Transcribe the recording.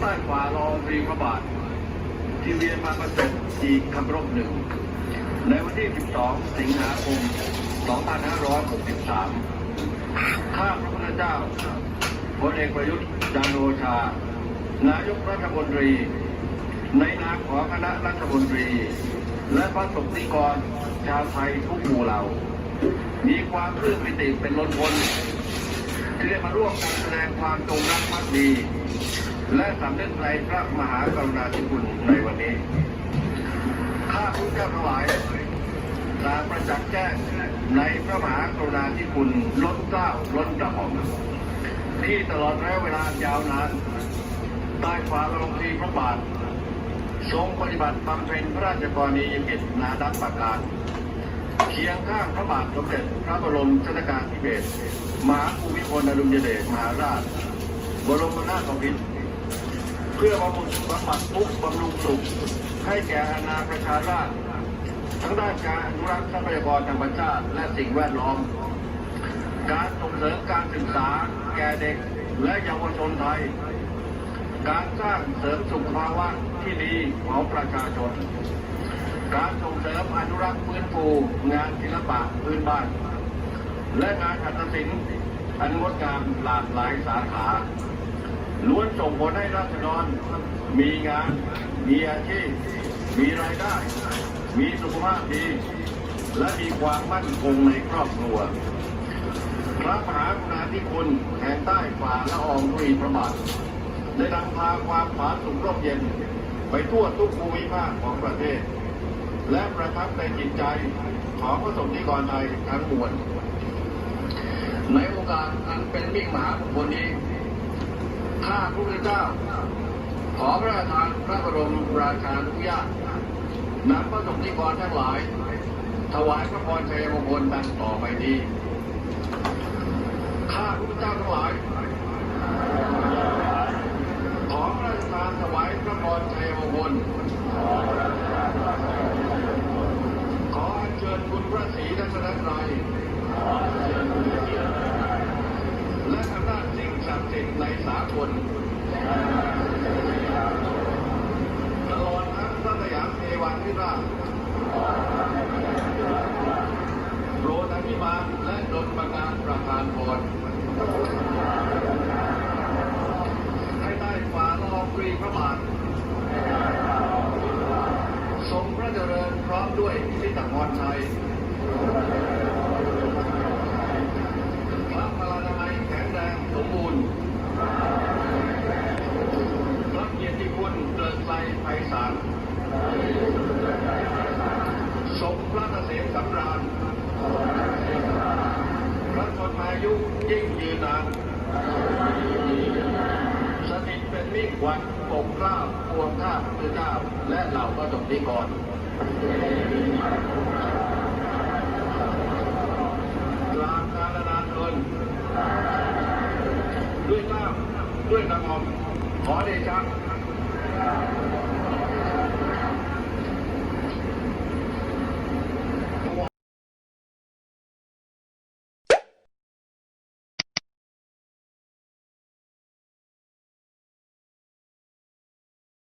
ใต้ฝ่าลองรีพระบาทที่เวียนมาประสบอีกคำรบหนึ่ง ในวันที่ 12 สิงหาคม 2563 ข้าพระพุทธเจ้าพลเอกประยุทธ์จันโอชา นายกรัฐมนตรี ในนามของคณะรัฐมนตรี และพระสงฆ์นิกรชาวไทยทุกหมู่เหล่า มีความปลื้มปิติเป็นล้นพ้นที่ได้มาร่วมกันแสดงความจงรักภักดี และสำนึกในพระมหากรุณาธิคุณในวันนี้ ข้าพุทธเจ้าทั้งหลายตางประจักษ์แจ้งในพระมหากรุณาธิคุณล้นเกล้าล้นกระหม่อมที่ตลอดระยะเวลายาวนานใต้ฝ่าลงทีพระบาท ทรงปฏิบัติบำเพ็ญพระราชกรณียกิจนานับประการเคียงข้างพระบาทสมเด็จพระบรมชนกาธิเบศรมหาภูมิพลอดุลยเดชมหาราช บรมนาถบพิตร เพื่อบำรุงบำบัดทุกข์บำรุงสุขให้แก่อาณาประชาราษฎรทั้งด้านการอนุรักษ์ทรัพยากรธรรมชาติและสิ่งแวดล้อม การส่งเสริมการศึกษาแก่เด็กและเยาวชนไทย การสร้างเสริมสุขภาวะที่ดีของประชาชน การส่งเสริมอนุรักษ์ฟื้นฟูงานศิลปะพื้นบ้าน และงานหัตถศิลป์อันงดงามหลากหลายสาขา ล้วนส่งผลให้ราษฎรมีงาน มีอาชีพ มีรายได้ มีสุขภาพดี และมีความมั่นคงในครอบครัว พระมหากรุณาธิคุณแห่งใต้ฝ่าละอองธุรีพระบาทได้นำพาความผาสุกร่มเย็น ไปทั่วทุกภูมิภาคของประเทศ และประทับในจิตใจของพระสงฆ์นิกรไทยทั้งมวลในโอกาสอันเป็นมิ่งมหามงคลนี้ พระพุทธเจ้า ขอพระราชทานพระบรมราชานุญาตนำพระสงฆ์นิกรทั้งหลาย ถวายพระพรชัยมงคลดังต่อไปนี้ ข้าพระพุทธเจ้าทั้งหลาย ขอพระราชทานถวายพระพรชัยมงคล ขออัญเชิญคุณพระศรีรัตนตรัยและอำนาจสิ่ งศักดิ์สิทธิ์ในสากลตลอดทั้งพระสยามเทวาธิราชโปรดอภิบาลและดลประการประทานพรให้ได้ฝ่าลองปรีพระบาททรงพระเจริญพร้อมด้วยพิตพรชัย สำราญพระชนมายุยิ่งยืนนานสนิทเป็นมิ่งขวัญปกกราบพวงข้าพระเจ้า และเหล่าพระสงฆ์นิกรลาการนานเอินด้วยกล้าด้วยกรงอมขอเดชะ